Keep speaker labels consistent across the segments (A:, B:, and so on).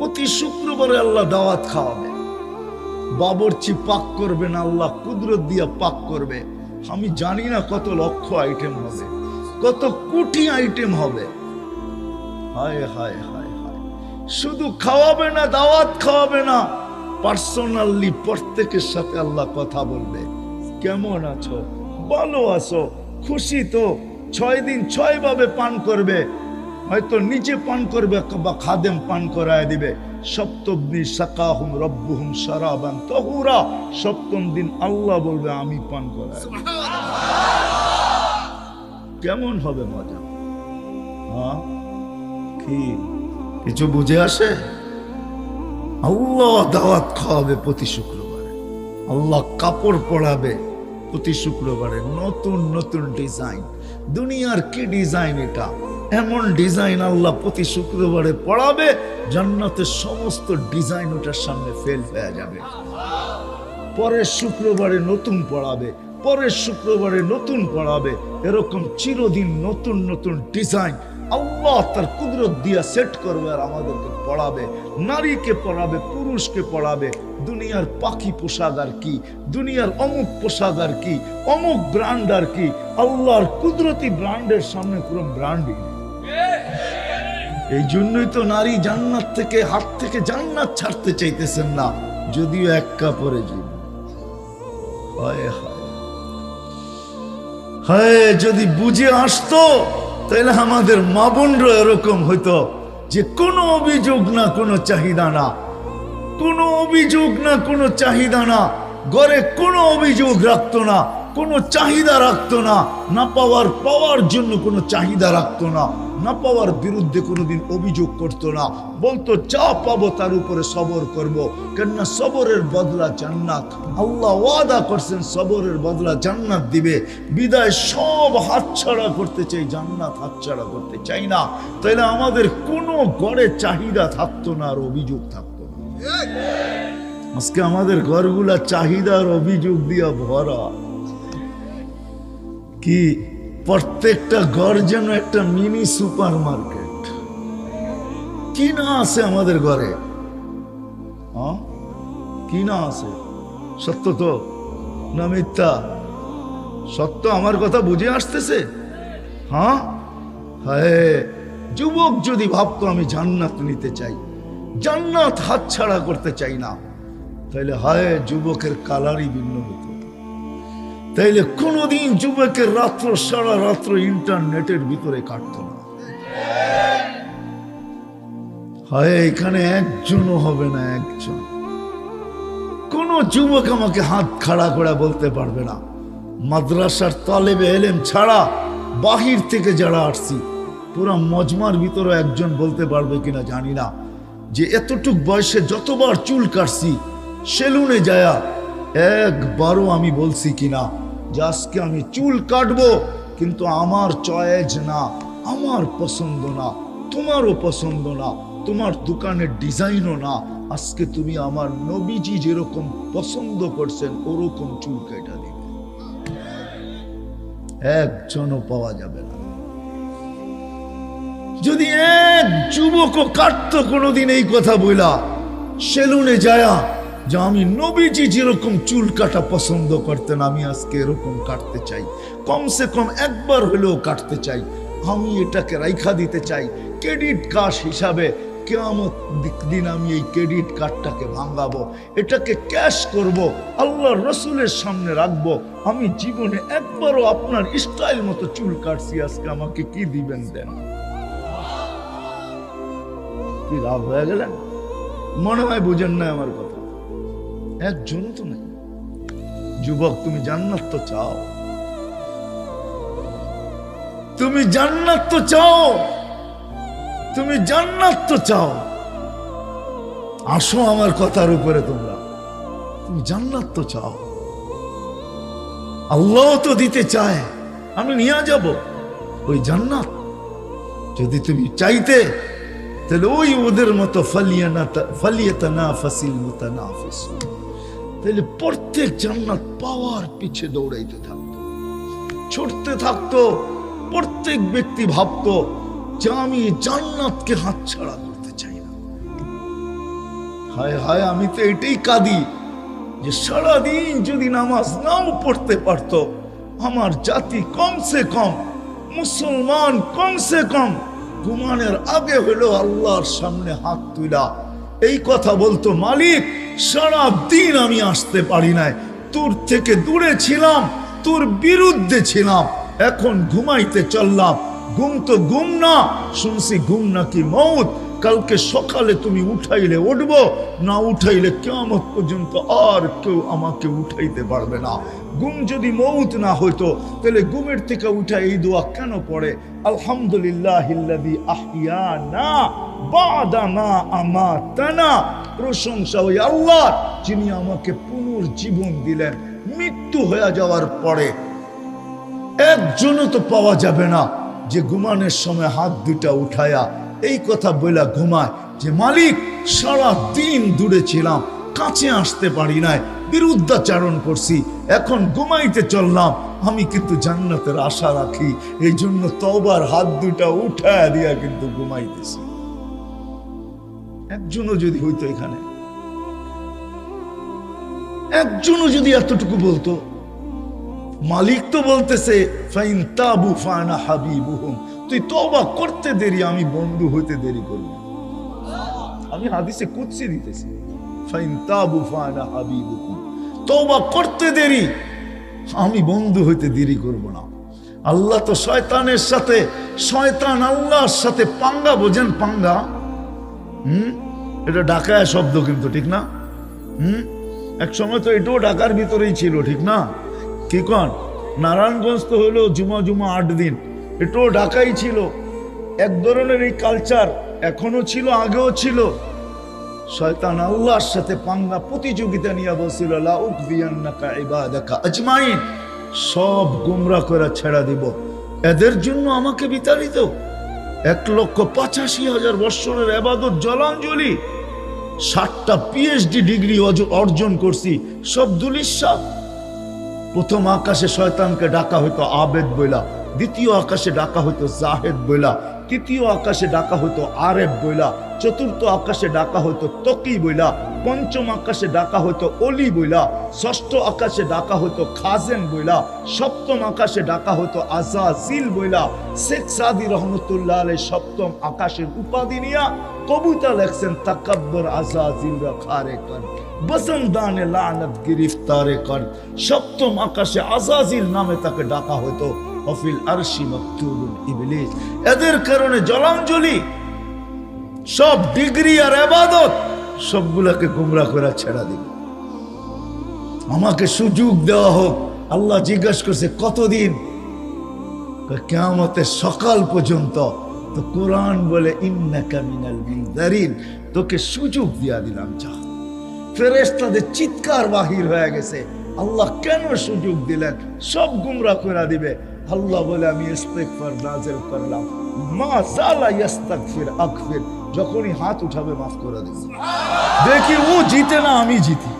A: প্রতি শুক্রবারে আল্লাহ দাওয়াত খাওয়াবে। বাবরচি পাক করবে না, আল্লাহ কুদরত দিয়া পাক করবে। আমি জানি না কত লক্ষ আইটেম হবে, কত কোটি আইটেম হবে। হায় হায় হায় হায়। শুধু খাওয়াবে না, দাওয়াত খাওয়াবে না পার্সোনালি প্রত্যেকের সাথে আল্লাহ কথা বলবে। কেমন আছো? ভালো আছো? খুশি তো? ছয় দিন ছয় ভাবে পান করবে। হয়তো নিচে পান করবে বা খাদেম পান করায় দিবে। সপ্তম দিন সাকাহুম রব্বুহুম সারাবান তহুরা। সপ্তম দিন আল্লাহ বলবে আমি পান করায় কেমন হবে মজা? হ্যাঁ? কি? কিছু বুঝে আসে? আল্লাহ দাওয়াত খাওয়াবে প্রতি শুক্রবারে। আল্লাহ কাপড় পরাবে প্রতি শুক্রবারে। নতুন নতুন ডিজাইন। দুনিয়ার কি ডিজাইন এটা? এমন ডিজাইন আল্লাহ প্রতি শুক্রবারে পড়াবে, জান্নাতের সমস্ত ডিজাইন ওটার সামনে ফেল হয়ে যাবে। পরের শুক্রবারে নতুন পড়াবে, পরের শুক্রবারে নতুন পড়াবে, এরকম চিরদিন নতুন নতুন ডিজাইন আল্লাহ তার কুদরত দিয়া সেট করবে আর আমাদেরকে পড়াবে। নারীকে পড়াবে, পুরুষকে পড়াবে, দুনিয়ার পাখি পোশাক আর কি, দুনিয়ার অমুক পোশাক আর কি, অমুক ব্র্যান্ড আর কি, আল্লাহর কুদরতি ব্র্যান্ডের সামনে পুরো ব্র্যান্ডই এই জন্যই তো নারী জান্নাত থেকে, হাত থেকে জান্নাত ছাড়তে চাইতেছেন না। যদিও এক কাপড়ে জীব হায় যদি বুঝে আসতো, তাহলে আমাদের মা এরকম হইতো যে কোনো অভিযোগ না, কোনো চাহিদা না। কোনো অভিযোগ না, কোনো চাহিদা না। ঘরে কোনো অভিযোগ রাখতো না, কোনো চাহিদা রাখতো না না পাওয়ার পাওয়ার জন্য কোনো চাহিদা রাখতো না। না পাওয়ার বিরুদ্ধে কোনোদিন অভিযোগ করতো না। বলতো, যা পাবো তার উপরে সবর করব। কেননা সবরের বদলা জান্নাত। আল্লাহ ওয়াদা করছেন, সবরের বদলা জান্নাত দিবে। বিদায় সব হাতছাড়া করতে চাই, জান্নাত হাতছাড়া করতে চাই না। তাইলে আমাদের কোনো গড়ে চাহিদা থাকতো না আর অভিযোগ থাকতো না। আজকে আমাদের ঘরগুলা চাহিদার অভিযোগ দিয়া ভরা। কি প্রত্যেকটা ঘর যেন একটা মিনি সুপার মার্কেট কি না আছে আমাদের ঘরে? কি না আছে? সত্য তো? না মিথ্যা? সত্য আমার কথা বুঝে আসতেছে? হ্যাঁ হ্যাঁ যুবক যদি ভাবতো আমি জান্নাত নিতে চাই, জান্নাত হাতছাড়া করতে চাই না তাহলে হায়, যুবকের কালারই ভিন্ন হতো। তাইলে কোনোদিন যুবকের রাত্র সারা রাত্র ইন্টারনেটের ভিতরে কাটত না। হায়, এখানে একজনও হবে না, একজন। কোন যুবক আমাকে হাত খাড়া করে বলতে পারবে না, মাদ্রাসার তালেবে এলেম ছাড়া বাহির থেকে যারা আসছি, পুরো মজমার ভিতরে একজন বলতে পারবে কিনা জানি না, যে এতটুক বয়সে যতবার চুল কাটছি, সেলুনে যায়া একবারও আমি বলছি কিনা যে আজকে আমি চুল কাটবো, কিন্তু আমার চয়েজ না, আমার পছন্দ না, তোমারও পছন্দ না, তোমার দোকানের ডিজাইনও না। আজকে তুমি আমার নবীজি যেরকম পছন্দ করছেন, ওরকম চুল কেটা দিবে। একজনও পাওয়া যাবে না। যদি এক যুবকও কাটতো কোনোদিন এই কথা বইলা, সেলুনে যায়া যে আমি নবীজি যেরকম চুল কাটা পছন্দ করতেন, আমি আজকে এরকম কাটতে চাই। কমসে কম একবার হলেও কাটতে চাই। আমি এটাকে রাইখা দিতে চাই। ক্রেডিট কার্ড হিসাবে কেমন দিন আমি এই ক্রেডিট কার্ডটাকে ভাঙাবো। এটাকে ক্যাশ করব আল্লাহ রসুলের সামনে রাখব। আমি জীবনে একবারও আপনার স্টাইল মতো চুল কাটছি, আজকে আমাকে কি দিবেন দেন? কি লাভ হয়ে গেলেন মনে হয় বুঝেন না আমার কথা। একজনও তো নেই। যুবক, তুমি জান্নাত তো চাও। তুমি জান্নাত তো চাও। তুমি জান্নাত তো চাও। আসো আমার কথার উপরে তোমরা। তুমি জান্নাত তো চাও। আল্লাহ তো দিতে চায়। আমি নিয়ে যাব। ওই জান্নাত। যদি তুমি চাইতে, তাহলে ওই ওদের মতো ফালিয়ানা ফালিয়াতানা ফাসিল মুতানাফিস তাহলে প্রত্যেক জান্নাত পাওয়ার পিছে দৌড়াইতে থাকতো। ছুটতে থাকতো, প্রত্যেক ব্যক্তি ভাবতো যে আমি জান্নাতকে হাতছাড়া করতে চাই না। হায় হায়, আমি তো এটাই কাঁদি যে সারাদিন যদি নামাজ নাও পড়তে পারতো, আমার জাতি কমসে কম, মুসলমান কমসে কম ঘুমানের আগে হলো আল্লাহর সামনে হাত তুলা এই কথা বলতো মালিক। সারা দিন আমি আসতে পারি নাই। তোর থেকে দূরে ছিলাম, তোর বিরুদ্ধে ছিলাম। এখন ঘুমাইতে চললাম। ঘুম তো ঘুম না, শুনছি ঘুম নাকি মৌত। কালকে সকালে তুমি উঠাইলে উঠবো, না উঠাইলে কেমন পর্যন্ত আর কেউ আমাকে উঠাইতে পারবে না। গুম যদি মৌত না হইতো, তাহলে গুমের থেকে উঠা এই দোয়া কেন পড়ে? আলহামদুলিল্লাহ আহিয়ানা আমা আমাতানা। প্রশংসা ওই আল্লাহ যিনি আমাকে পুনর্জীবন দিলেন। মৃত্যু হয়ে যাওয়ার পরে একজনও তো পাওয়া যাবে না যে ঘুমানোর সময় হাত দুটা উঠায়া এই কথা বইলা ঘুমায় যে, মালিক সারা দিন দূরে ছিলাম, কাছে আসতে পারি নাই, বিরুদ্ধাচারণ করছি, এখন ঘুমাইতে চললাম, আমি কিন্তু জান্নাতের আশা রাখি এই জন্য তবার হাত দুটা উঠায়া দিয়া কিন্তু ঘুমাইতেছি। একজনও যদি হইতো এখানে, একজনও যদি এতটুকু বলতো, মালিক তো বলতেছে তাবু তুই তওবা করতে দেরি, আমি বন্ধু হইতে দেরি করব আমি হাদিসে কুৎসি দিতেছি তাবু করতে দেরি, আমি বন্ধু হইতে দেরি করব না। আল্লাহ তো শয়তানের সাথে, শয়তান আল্লাহর সাথে পাঙ্গা বোঝেন, পাঙ্গা হুম? এটা ডাকায় শব্দ কিন্তু, ঠিক না? হুম? এক সময় তো এটাও ঢাকার ভিতরেই ছিল, ঠিক না? কি কন? নারায়ণগঞ্জ তো হলো জুমা জুমা আট দিন, এটাও ঢাকাই ছিল। এক ধরনের এই কালচার এখনও ছিল, আগেও ছিল। শয়তান আল্লাহর সাথে পাঙ্গা প্রতিযোগিতা নিয়ে বলছিল আজমাইন, সব গুমরা করে ছেড়া দিব। এদের জন্য আমাকে বিতাড়িত। এক লক্ষ পঁচাশি হাজার বৎসরের আবাদত জলাঞ্জলি, ষাটটা পিএইচডি ডিগ্রি অর্জন করছি, সব দুলিশা। প্রথম আকাশে শয়তানকে ডাকা হইতো আবেদ বইলা, দ্বিতীয় আকাশে ডাকা হইতো জাহেদ বইলা তৃতীয় আকাশে ডাকা হইতো আরেব বইলা, চতুর্থ আকাশে ডাকা হইতো তকি বইলা, পঞ্চম আকাশে ডাকা হইতো অলি বইলা, ষষ্ঠ আকাশে ডাকা হইতো খাজেন বইলা, সপ্তম আকাশে ডাকা হইতো আজাজিল বইলা। শেখ সাদি রহমতুল্লাহ আলাই সপ্তম আকাশের উপাধি নিয়া কবিতা লেখছেন, তাকাব্বর আজাজিল খারে কর বসন্দানে লানত গিরিফতারে কর সপ্তম আকাশে আজাজিল নামে তাকে ডাকা হতো অফিল আরশি মকতুবুল ইবলিস। এদের কারণে জলাঞ্জলি, সব ডিগ্রি আর আবাদত, সবগুলাকে গুমরা করে ছেড়া দিবে। আমাকে সুযোগ দেওয়া হোক, আল্লাহ জিজ্ঞাসা করছে, কতদিন? কেমতের সকাল পর্যন্ত তো কোরআন বলে তোকে সুযোগ দিয়া দিলাম, যা। ফেরেশতাদের চিৎকার বাহির হয়ে গেছে। আল্লাহ কেন সুযোগ দিলেন? সব গুমরা করে দিবে। আল্লাহ বলে আমি ইস্তেগফার নাজিল করলাম। মা জালা ইস্তাগফির আকফির যখনই হাত উঠাবে মাফ করে দেব। দেখি ও জিতে না আমি জিতি?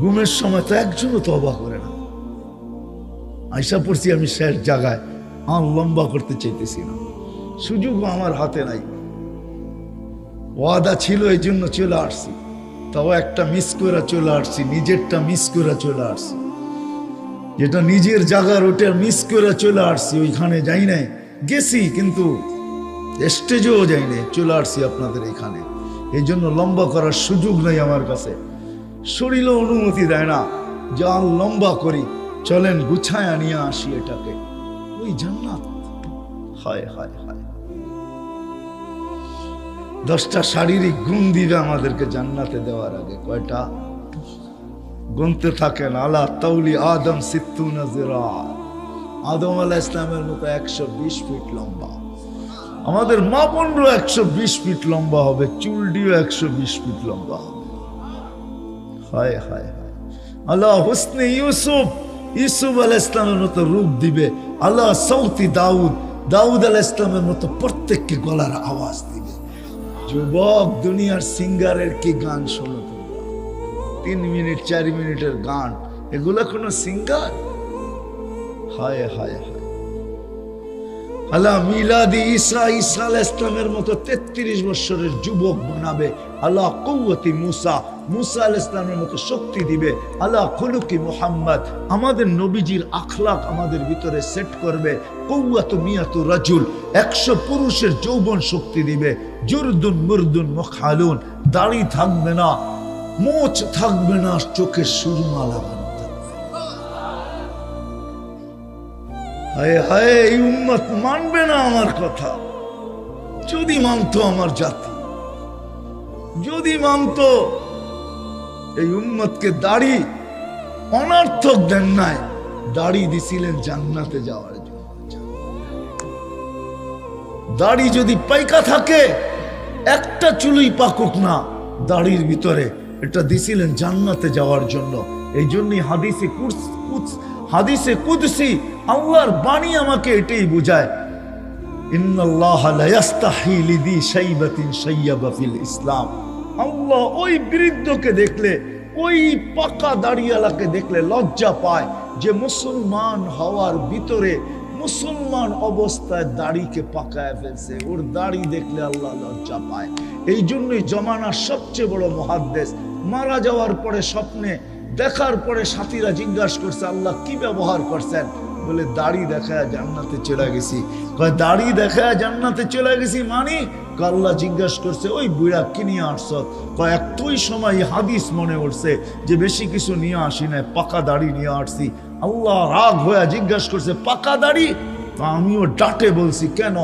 A: ঘুমের সময় তো একজনও তবা করে না। আইসা পড়ছি আমি শেষ জায়গায় আমার লম্বা করতে চাইতেছি না। সুযোগও আমার হাতে নাই। ওয়াদা ছিল এই জন্য চলে আসছি। তাও একটা মিস করে চলে আসছি নিজেরটা মিস করে চলে আসছি। যেটা নিজের জায়গার ওটা মিস করে চলে আসছি, ওইখানে যাই নাই। গেছি, কিন্তু স্টেজেও যাই নাই, চলে আসছি আপনাদের এখানে। এই জন্য লম্বা করার সুযোগ নেই আমার কাছে। শরীরও অনুমতি দেয় না যা লম্বা করি। চলেন, গুছায় নিয়ে আসি এটাকে। ওই জান্নাত। হায় হায় হায়। দশটা শারীরিক গুণ দিবে আমাদেরকে জান্নাতে দেওয়ার আগে। কয়টা? গুনতে থাকেন। আলা তাউলি আদম সিত্তু নজরা আদম আলাহ ইসলামের মতো একশো বিশ ফিট লম্বা। আমাদের মা বোনরও একশো বিশ ফিট লম্বা হবে চুলডিও একশো বিশ ফিট লম্বা হবে। হায় হায় হায়। আল্লাহ হুসনে ইউসুফ ইউসুফ আলাহ ইসলামের মতো রূপ দিবে। আল্লাহ সৌতি দাউদ দাউদ আলাহ ইসলামের মতো প্রত্যেককে গলার আওয়াজ দিবে। যুবক দুনিয়ার সিঙ্গারের কি গান শোনো তিন মিনিট, চার মিনিটের গান, এগুলা কোনো সিঙ্গার হায় হায় হায়। আল্লাহ মিলাদি ইসা ইসা ইসলামের মতো তেত্রিশ বছরের যুবক বানাবে। আল্লাহ কৌয়তি মুসা মুসা আল ইসলামের মতো শক্তি দিবে। আল্লাহ খুলুকি মুহাম্মদ, আমাদের নবীজির আখলাক আমাদের ভিতরে সেট করবে। কৌয়াত মিয়াতু রাজুল, একশো পুরুষের যৌবন শক্তি দিবে। জুরদুন মুরদুন মুখালুন, দাড়ি থাকবে না। মোচ থাকবে না চোখে সুরমা লাগানো হায় হায়, এই উম্মত মানবে না আমার কথা। যদি মানতো আমার জাতি, যদি মানতো, এই উম্মতকে দাড়ি অনার্থক দেন নাই, দাড়ি দিছিলেন জান্নাতে যাওয়ার জন্য। দাড়ি যদি পাইকা থাকে, একটা চুলই পাকুক না, দাড়ির ভিতরে এটা দিছিলেন জান্নাতে যাওয়ার জন্য। এই জন্যই হাদিসে কুদস- কুদস- হাদিসে কুদসি, আল্লাহর বাণী আমাকে এটাই বুঝায়। আল্লাহ লজ্জা পায় যে মুসলমান হওয়ার ভিতরে মুসলমান অবস্থায় দাড়িকে পাকায় ফেলছে। ওর দাড়ি দেখলে আল্লাহ লজ্জা পায়। এই জন্যই জমানার সবচেয়ে বড় মহাদ্দেশ মারা যাওয়ার পরে স্বপ্নে, দেখার পরে সাথীরা জিজ্ঞাসা করছে, আল্লাহ কি ব্যবহার করছেন? বলে, দাড়ি দেখায় জান্নাতে চলে গেছি। দাড়ি দেখায় জান্নাতে চলে গেছি মানি? আল্লাহ জিজ্ঞাসা করছে, ওই বুড়া কি নিয়ে আসছ? কয় একটুই সময় হাদিস মনে উঠছে যে বেশি কিছু নিয়ে আসি না পাকা দাড়ি নিয়ে আসছি। আল্লাহ রাগ হয়ে জিজ্ঞাসা করছে, পাকা দাড়ি? তা আমিও ডাটে বলছি, কেন?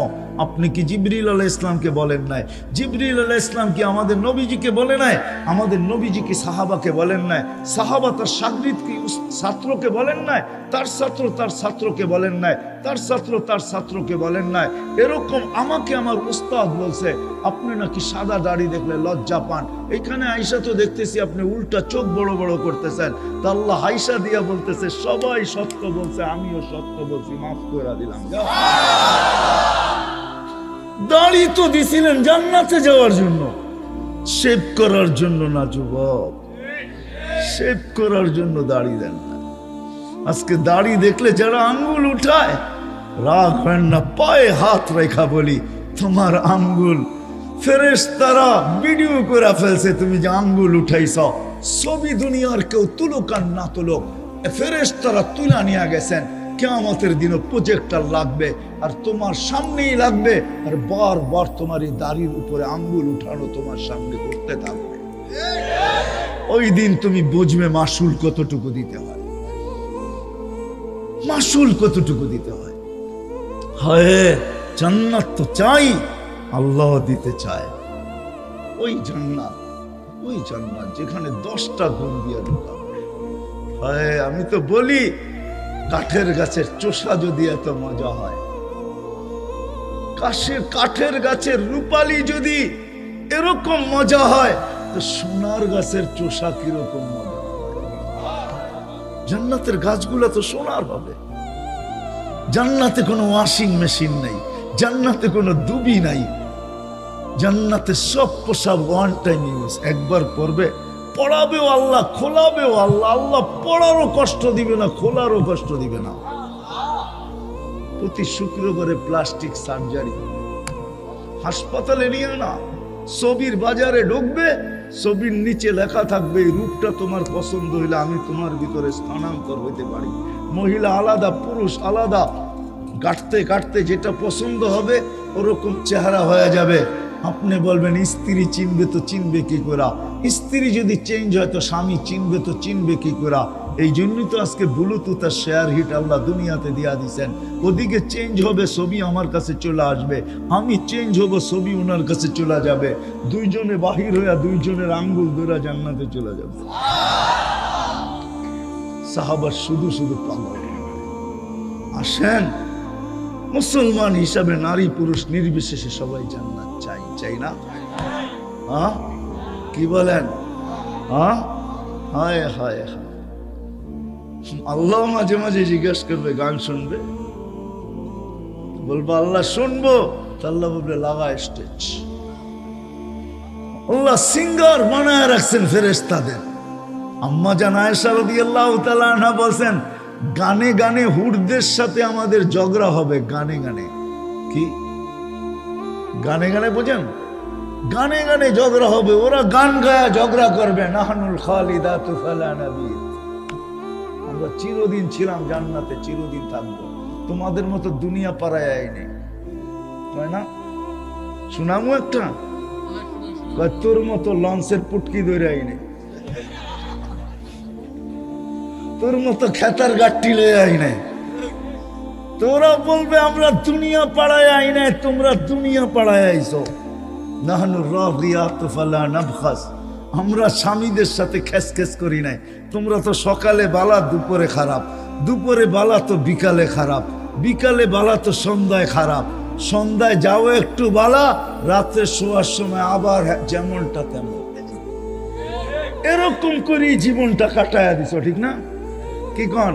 A: আপনি কি জিবরিল আলাহ ইসলামকে বলেন নাই? জিবরিল আলাহ ইসলাম কি আমাদের নবীজিকে বলে নাই? আমাদের নবীজি কি সাহাবাকে বলেন নাই? সাহাবা তার সাগরিদ কি ছাত্রকে বলেন নাই? তার ছাত্র তার ছাত্রকে বলেন নাই? তার ছাত্র তার ছাত্রকে বলেন নাই? এরকম আমাকে আমার উস্তাদ বলছে, আপনি নাকি সাদা দাড়ি দেখলে লজ্জা পান? এখানে আইসা তো দেখতেছি আপনি উল্টা চোখ বড় বড় করতেছেন। তা আল্লাহ হাইসা দিয়া বলতেছে, সবাই সত্য বলছে, আমিও সত্য বলছি, মাফ করে দিলাম। দাড়ি তো দিছিলেন জান্নাতে যাওয়ার জন্য। শেভ করার জন্য না, যুবক। শেভ করার জন্য দাড়ি দেন আজকে দাড়ি দেখলে যারা আঙ্গুল উঠায়, রাগ হয় না, পায়ে হাত রেখা বলি, তোমার আঙ্গুল। ফেরেস তারা ভিডিও করে ফেলছে, তুমি যে আঙ্গুল উঠাইছ, ছবি দুনিয়ার কেউ তুলুক আর না তুলুক ফেরেস তারা তুলা নিয়ে গেছেন। কেয়ামতের দিনও প্রজেক্টার লাগবে, আর তোমার সামনেই লাগবে, আর বারবার তোমার এই দাড়ির উপরে আঙ্গুল উঠানো তোমার সামনে করতে থাকবে। ওই দিন তুমি বুঝবে মাসুল কতটুকু দিতে হয়। মাসুল কতটুকু দিতে হয়। হয়, জান্নাত তো চাই, আল্লাহ দিতে চায়। ওই জান্নাত ওই জান্নাত যেখানে দশটা গুণ দিয়ে ঢুকাবে। হয়, আমি তো বলি কাঠের গাছের চোষা যদি এত মজা হয়? কাশের কাঠের গাছের রূপালি যদি এরকম মজা হয়, তো সোনার গাছের চোষা কীরকম জান্নাতের গাছগুলো তো সোনার হবে। জান্নাতে কোনো ওয়াশিং মেশিন নাই, জান্নাতে কোনো দুবি নাই। জান্নাতে সব পোশাক ওয়ান টাইম ইউজ একবার পরবে পড়াবেও আল্লাহ, খোলাবেও আল্লাহ। আল্লাহ পড়ারও কষ্ট দিবে না, খোলারও কষ্ট দিবে না। প্রতি শুক্রবারে প্লাস্টিক সার্জারি। হাসপাতালে নিয়ে না ছবির বাজারে ঢুকবে, ছবির নিচে লেখা থাকবে রূপটা তোমার পছন্দ হইলে আমি তোমার ভিতরে স্থানান্তর হইতে পারি। মহিলা আলাদা, পুরুষ আলাদা। কাটতে কাটতে যেটা পছন্দ হবে, ওরকম চেহারা হয়ে যাবে। আপনি বলবেন, স্ত্রী চিনবে তো চিনবে কি করা? স্ত্রী যদি চেঞ্জ হয় তো স্বামী চিনবে তো চিনবে কি করা? এই জন্যই তো আজকে ব্লুটুথ আর শেয়ার হিট আল্লাহ দুনিয়াতে দিয়া দিছেন। ওদিকে চেঞ্জ হবে, ছবি আমার কাছে চলে আসবে। আমি চেঞ্জ হব, ছবি ওনার কাছে চলে যাবে। দুইজনে বাহির হইয়া দুইজনের আঙ্গুল ধরা জান্নাতে চলে যাবে। সাহাবার শুধু শুধু আসেন, মুসলমান হিসাবে নারী পুরুষ নির্বিশেষে সবাই জান্নাত চাই চাই না? হ্যাঁ? কি বলেন? হ্যাঁ? হায় হায় আল্লাহ মাঝে মাঝে জিজ্ঞেস করবে, গান শুনবে? বলব, আল্লাহ, শুনব। আল্লাহ বলবে লাগা স্টেজ আল্লাহ সিঙ্গার বানায় রাখছেন ফেরেস্তাদের আম্মা জান তাআলা আনহা বলছেন, গানে গানে হুরদের সাথে আমাদের ঝগড়া হবে, গানে গানে। কি? গানে গানে বোঝেন? গানে গানে ঝগড়া হবে, ওরা গান গায়া ঝগড়া করবে। নাহানুল খালিদা তুফালা নবীর আমরা চিরদিন ছিলাম জান্নাতে, চিরদিন থাকব। তোমাদের মতো দুনিয়া পাড়ায় আইনি তাই না? শোনামু একটা? তোর মতো লঞ্চের পুটকি ধরে আইনি তোর মতো খেতার গাঠটি লয়ে আইনে তোরা বলবে, আমরা দুনিয়া পাড়ায় আই নাই, তোমরা দুনিয়া পাড়ায় আইছো। আমরা স্বামীদের সাথে খেস খেস করি নাই। তোমরা তো সকালে বালা, দুপুরে খারাপ। দুপুরে বালা তো বিকালে খারাপ। বিকালে বালা তো সন্ধ্যায় খারাপ। সন্ধ্যায় যাও একটু বালা, রাত্রে শোয়ার সময় আবার যেমনটা তেমন। এরকম করি জীবনটা কাটায় দিছ, ঠিক না? কি কন?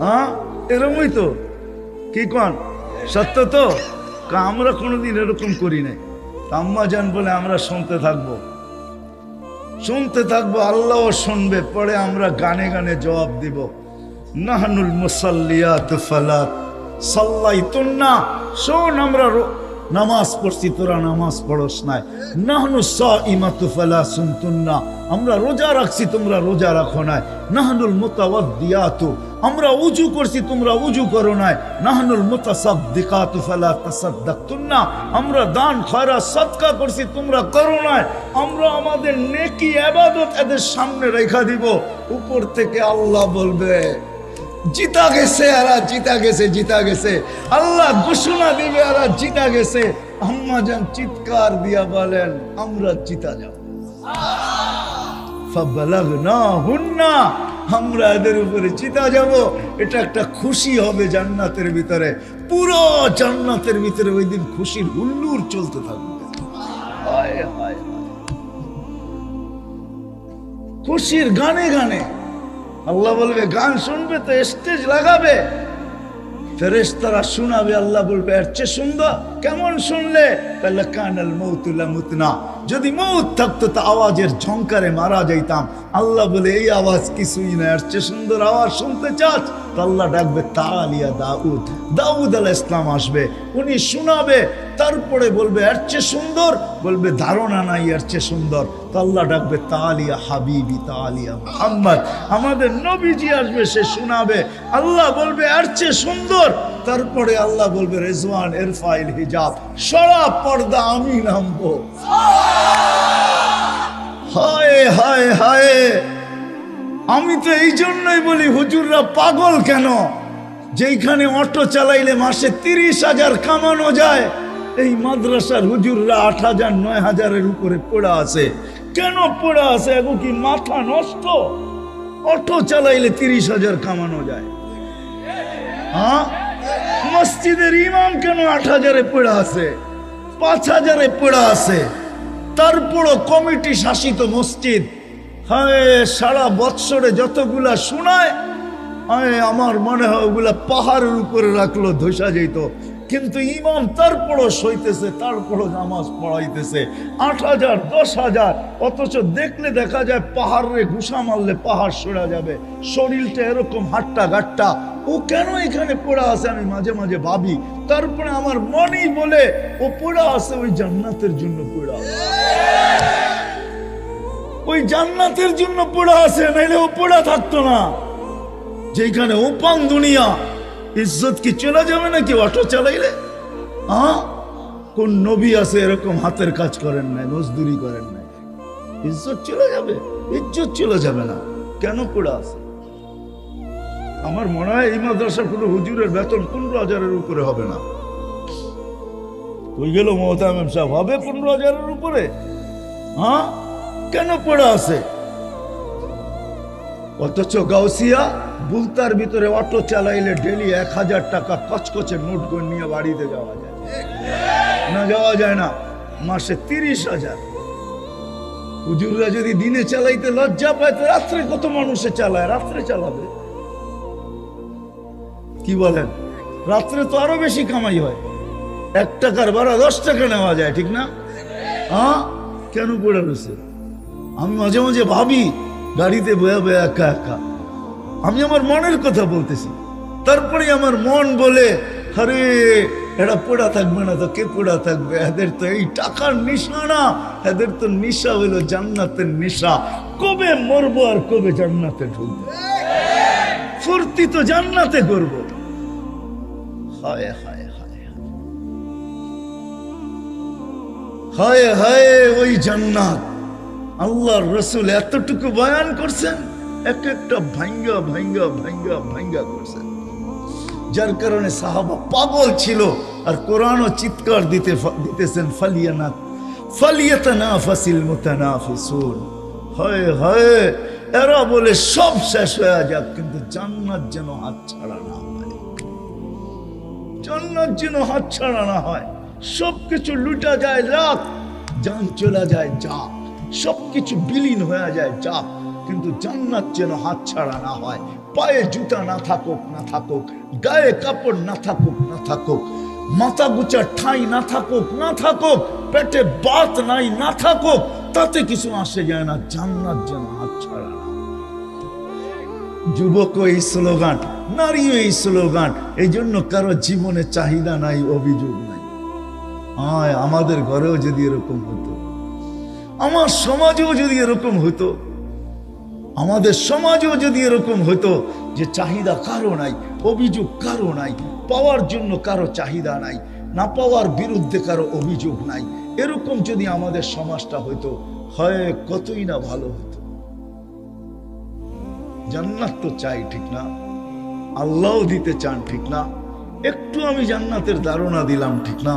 A: হ্যাঁ এরকমই তো। কি কন? সত্য তো? আমরা কোনোদিন এরকম করি নাই। আম্মা যান বলে আমরা শুনতে থাকব। শুনতে থাকব, আল্লাহও শুনবে, পরে আমরা গানে গানে জবাব দিব। নাহানুল মুসাল্লিয়াত ফালাত সাল্লাই না শোন আমরা নামাজ পড়ছি, তোরা নামাজ পড়স নাই। নাহনু সাইমাতু ফালা শুনতুন্না আমরা রোজা রাখছি, তোমরা রোজা রাখো নাই। নাহনুল মুতাওয়াদ্দিয়াতু। আমরা উজু করছি, তোমরা উজু করো নাই। নাহনুল মুতাসাদ্দিকাতু ফালা তাসাদ্দাকতুন্না। আমরা দান, খয়রা, সদকা করছি, তোমরা করো নাই। আমরা আমাদের নেকি ইবাদত এদের সামনে রেখা দিব। উপর থেকে আল্লাহ বলবে জিতা গেছে, আর জিতা গেছে জিতা গেছে। আল্লাহ ঘোষণা দিবে, আর জিতা গেছে। আম্মা যান চিৎকার দিয়া বলেন, আমরা জিতা যাব। আমরা এদের উপরে চিতা যাব। এটা একটা খুশি হবে জান্নাতের ভিতরে। পুরো জান্নাতের ভিতরে ওই দিন খুশির হুল্লুর চলতে থাকবে। খুশির গানে গানে আল্লাহ বলবে, গান শুনবে তো স্টেজ লাগাবে। ফেরেস্তারা শোনাবে, আল্লাহ বলবে, এর চেয়ে সুন্দর। কেমন শুনলে? তাহলে, কানাল মৌতুল্লা মুতনা। যদি মৌত থাকতো, তা আওয়াজের ঝংকারে মারা যাইতাম। আল্লাহ বলে, এই আওয়াজ কিছুই না, এর চেয়ে সুন্দর আওয়াজ শুনতে চাস? আল্লাহ ডাকবে, তালিয়া দাউদ দাউদ আলাহ ইসলাম আসবে। উনি শোনাবে, তারপরে বলবে, এর চেয়ে সুন্দর? বলবে, ধারণা নাই, এর চেয়ে সুন্দর। তো ডাকবে, তালিয়া হাবিবি, তালিয়া মোহাম্মদ। আমাদের নবীজি আসবে, সে শোনাবে। আল্লাহ বলবে, এর চেয়ে সুন্দর? তারপরে আল্লাহ বলবে, রেজওয়ান এরফাইল হিজাব, সরা পর্দা আমি নামবো। হায় হায় হায়! আমি তো এই জন্যই বলি, হুজুররা পাগল কেন? যেইখানে অটো চালাইলে মাসে তিরিশ হাজার কামানো যায়, এই মাদ্রাসার হুজুররা আট হাজার, নয় হাজারের উপরে পড়া আছে। কেন পড়া আছে? এগো কি মাথা নষ্ট? অটো চালাইলে তিরিশ হাজার কামানো যায়। হ্যাঁ? মসজিদের ইমাম কেন আট হাজারে পড়া আছে? পাঁচ হাজারে পড়া আছে। তারপরও কমিটি শাসিত মসজিদ হ্যাঁ সারা বৎসরে যতগুলা শোনায় হ্যাঁ আমার মনে হয় ওগুলা পাহাড়ের উপরে রাখল, ধসা যেত। কিন্তু ইমাম তারপরও সইতেছে, তারপরও নামাজ পড়াইতেছে। আট হাজার, দশ হাজার, অথচ দেখলে দেখা যায় পাহাড়ে ঘুষা মারলে পাহাড় সরা যাবে। শরীরটা এরকম হাট্টা গাট্টা। ও কেন এখানে পড়া আছে আমি মাঝে মাঝে ভাবি। তারপরে আমার মনেই বলে, ও পড়া আছে ওই জান্নাতের জন্য পড়া আছে। ওই জান্নাতের জন্য পড়া আছে, নাইলে ও পড়া থাকতো না। যেখানে ওপান দুনিয়া, ইজ্জত কি চলে যাবে নাকি অটো চালাইলে? কোন নবী আছে এরকম হাতের কাজ করেন নাই, মজদুরি করেন নাই। ইজ্জত চলে যাবে, ইজ্জত চলে যাবে না। কেন পড়ে আছে? আমার মনে হয় এই মাদ্রাসার কোনো হুজুরের বেতন পনেরো হাজারের উপরে হবে না। ওই গেল মোহতামিম সাহেব? হবে পনেরো হাজারের উপরে। হ্যাঁ কেন পড়ে আছে? অথচ গাউসিয়া বুলতার ভিতরে অটো চালাইলে ডেলি এক হাজার টাকা কচকচে নোট নিয়ে বাড়িতে যাওয়া যায়। না, যাওয়া যায় না, মাসে তিরিশ হাজার। হুজুররা যদি দিনে চালাইতে লজ্জা পায়, তো রাত্রে কত মানুষে চালায়? রাত্রে চালাবে। কি বলেন? রাত্রে তো আরও বেশি কামাই হয়। এক টাকার ভাড়া দশ টাকা নেওয়া যায়, ঠিক না? কেন পড়ে রয়েছে? আমি মাঝে মাঝে ভাবি, গাড়িতে বয়ে বয়ে একা একা। আমি আমার মনের কথা বলতেছি। তারপরে আমার মন বলে, আরে, এরা পড়া থাকবে না তো, কে পড়া থাকবে? এদের তো এই টাকার নিশা না। এদের তো নিশা হলো জান্নাতের নিশা। কবে মরবো আর কবে জান্নাতে ঢুকবো? ফুর্তি তো জান্নাতে করব। হায় হায় হায়। হায় হায়, ওই জান্নাত। আল্লাহর রসুল এতটুকু বয়ান করছেন, এক একটা ভাঙ্গা ভাঙ্গা ভাঙ্গা ভাঙ্গা করছেন। যার কারণে সাহাবা পাগল ছিল, আর কোরআনও চিৎকার দিতে দিতেছেন, ফালিয়ানা ফালিয়াতানা ফাসিল মুতানাফিসুন। হয় হয়, এরা বলে সব শেষ হয়ে যাক, কিন্তু জান্নাত যেন হাত ছাড়া না হয়। জান্নাত যেন হাত ছাড়া না হয়। সবকিছু লুটা যায় লাখ জান চলে যায় যা সবকিছু বিলীন হয়ে যায় যা কিন্তু জান্নাত যেন হাত ছাড়া না হয়। পায়ে জুতা না থাকুক না থাকুক। গায়ে কাপড় না থাকুক না থাকুক। মাথা গুচার ঠাই না থাকুক না থাকুক। পেটে বাত নাই, না থাকুক। তাতে কিছু আসে যায় না, জান্নাত যেন হাত ছাড়া যুবক এই স্লোগান, নারীও এই স্লোগান। এই জন্য কারও জীবনে চাহিদা নাই, অভিযোগ নাই। আয়, আমাদের ঘরেও যদি এরকম হতো। আমার সমাজেও যদি এরকম হতো আমাদের সমাজেও যদি এরকম হতো যে চাহিদা কারও নাই, অভিযোগ কারও নাই, পাওয়ার জন্য কারও চাহিদা নাই, না পাওয়ার বিরুদ্ধে কারও অভিযোগ নাই, এরকম যদি আমাদের সমাজটা হইতো, হয় কতই না ভালো হতো জান্নাত তো চাই, ঠিক না? আল্লাহও দিতে চান, ঠিক না? একটু আমি জান্নাতের ধারণা দিলাম, ঠিক না?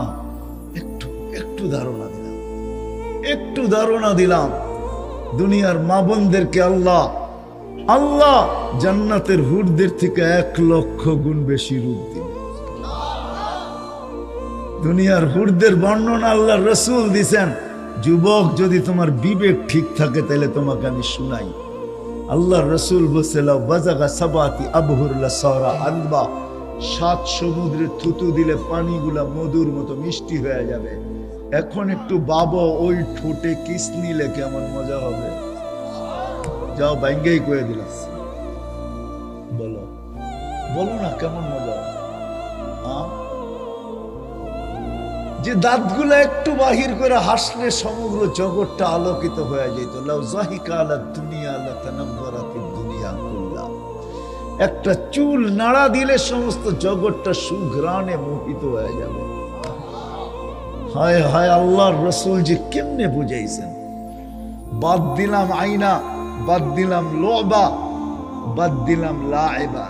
A: একটু একটু ধারণা একটু ধারণা দিলাম, দুনিয়ার মা বোনদেরকে আল্লাহ আল্লাহ জান্নাতের হুরদের থেকে এক লক্ষ গুণ বেশি রূপ দিবে। দুনিয়ার হুরদের বর্ণনা আল্লাহ রসুল দিছেন, যুবক যদি তোমার বিবেক ঠিক থাকে তাহলে তোমাকে আমি শুনাই। আল্লাহ রসুল বসেলাও সাত সমুদ্রে থুতু দিলে পানিগুলা মধুর মতো মিষ্টি হয়ে যাবে। এখন একটু বাবা, ওই ঠোঁটে কিস নিলে কেমন মজা হবে? যাও, ব্যাঙ্গেই করে দিলাম। বলো। বলো না, কেমন মজা? যে দাঁতগুলো একটু বাহির করে হাসলে সমগ্র জগৎটা আলোকিত হয়ে যেত। দুনিয়া একটা চুল নাড়া দিলে সমস্ত জগৎটা সুঘ্রাণে মোহিত হয়ে যাবে। হায় হায় আল্লাহর রসুল যে কেমনে বুঝাইছেন? বাদ দিলাম আইনা বাদ দিলাম লোবা, বাদ দিলাম লাইবা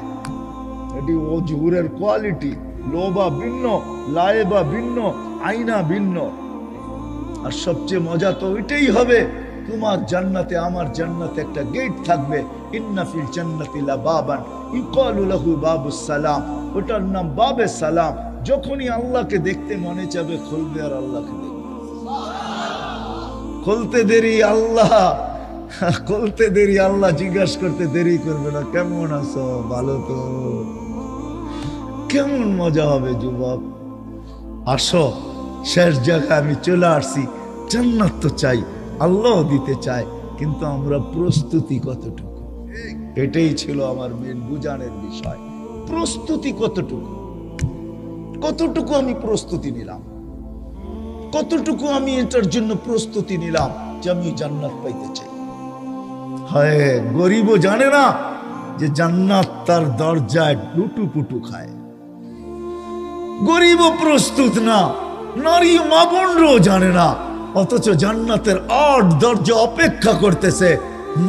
A: এটি অজহুরের কোয়ালিটি, লোবা ভিন্ন লাইবা ভিন্ন আইনা ভিন্ন। আর সবচেয়ে মজা তো ওইটাই হবে, তোমার জান্নাতে, আমার জান্নাতে একটা গেট থাকবে। ইন্নাফিল জান্নাতি লা বাবান ইকালু লাহু বাবুস সালাম। ওটার নাম বাবে সালাম। যখনই আল্লাহকে দেখতে মনে চাবে, খুলবে আর আল্লাহকে দেখবে। খুলতে দেরি আল্লাহ, খুলতে দেরি আল্লাহ, জিজ্ঞাসা করতে দেরি করবে না। কেমন আছো? ভালো তো? কেমন মজা হবে যুবক? আসো, শেষ জায়গায় আমি চলে আসছি। জান্নাত তো চাই আল্লাহ দিতে চায়, কিন্তু আমরা প্রস্তুতি কতটুকু? এটাই ছিল আমার মেন বুঝানের বিষয়। প্রস্তুতি কতটুকু? কতটুকু আমি প্রস্তুতি নিলাম? কতটুকু আমি এটার জন্য প্রস্তুতি নিলাম যে আমি জান্নাত পাইতে চাই? হয়, গরিবও জানে না যে জান্নাত তার দরজায় লুটু পুটু খায়। গরিবও প্রস্তুত না, নারী মা জানে না, অথচ জান্নাতের আট দরজা অপেক্ষা করতেছে।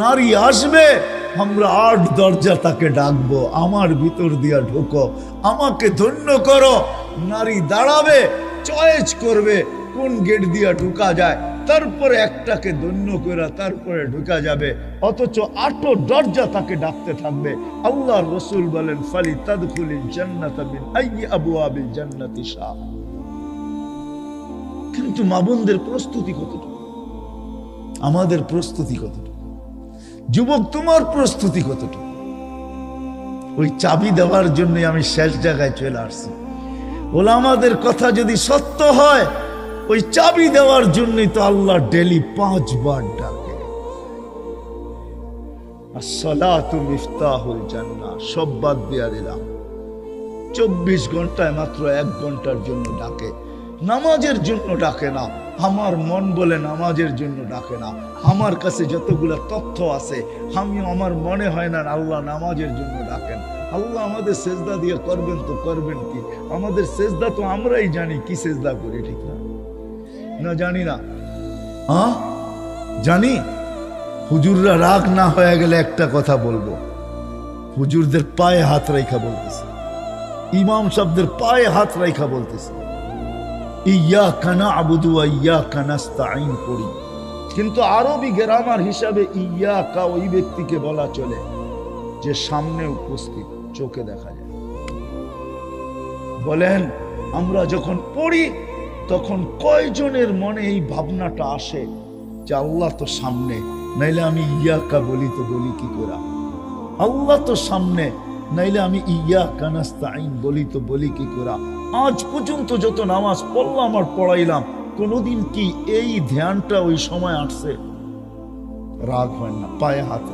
A: নারী আসবে, আমরা আট দরজা তাকে ডাকবো, আমার ভিতর দিয়া ঢোকো, আমাকে ধন্য করো নারী দাঁড়াবে, চয়েস করবে কোন গেট দিয়া ঢুকা যায়। তারপরে একটাকে ধন্য করে তারপরে ঢুকা যাবে। অথচ আটো দরজা তাকে ডাকতে থাকবে। আল্লাহ রসুল বলেন, ফালি তাদখুলি জান্নাত শাহ। কিন্তু মা বোনদের প্রস্তুতি কতটুকু? আমাদের প্রস্তুতি কতটুকু? যুবক, তোমার প্রস্তুতি কতটুকু? ওই চাবি দেওয়ার জন্য আমি শেষ জায়গায় চলে আসছি। ওলা আমাদের কথা যদি সত্য হয়, ওই চাবি দেওয়ার জন্যই তো আল্লাহ ডেলি পাঁচবার ডাকে। সব বাদ দিয়া দিলাম। চব্বিশ ঘন্টায় মাত্র এক ঘণ্টার জন্য ডাকে। নামাজের জন্য ডাকে না, আমার মন বলে নামাজের জন্য ডাকে না। আমার কাছে যতগুলো তথ্য আছে আমি আমার মনে হয় না আল্লাহ নামাজের জন্য ডাকেন আল্লাহ আমাদের সেজদা দিয়ে করবেন তো করবেন কি? আমাদের সেজদা তো আমরাই জানি, কি সেজদা করি, ঠিক না? না, জানি না। হ্যাঁ জানি? হুজুররা রাগ না হয়ে গেলে একটা কথা বলব। হুজুরদের পায়ে হাত রেখা বলতেছে। ইমাম সাহেবদের পায়ে হাত রেখা বলতেছে। ইয়া কানা আবুদু ইয়া কানাস্তাইন করি কিন্তু আরবি গ্রামার হিসাবে ইয়া কা ওই ব্যক্তিকে বলা চলে, যে সামনে উপস্থিত। চোখে দেখা যায়। বলেন, আমরা যখন পড়ি, তখন কয়জনের মনে এই ভাবনাটা আসে যে আল্লাহ তো সামনে, নাইলে আমি ইয়াকা বলি তো বলি কি করে? আল্লাহ তো সামনে, নাইলে আমি ইয়া কানাস্তাইন বলি তো বলি কি করে? আজ পর্যন্ত যত নামাজ পড়লাম আর পড়াইলাম, কোনোদিন কি এই ধ্যানটা ওই সময় আসছে? রাগ হয় না, পায়ে হাত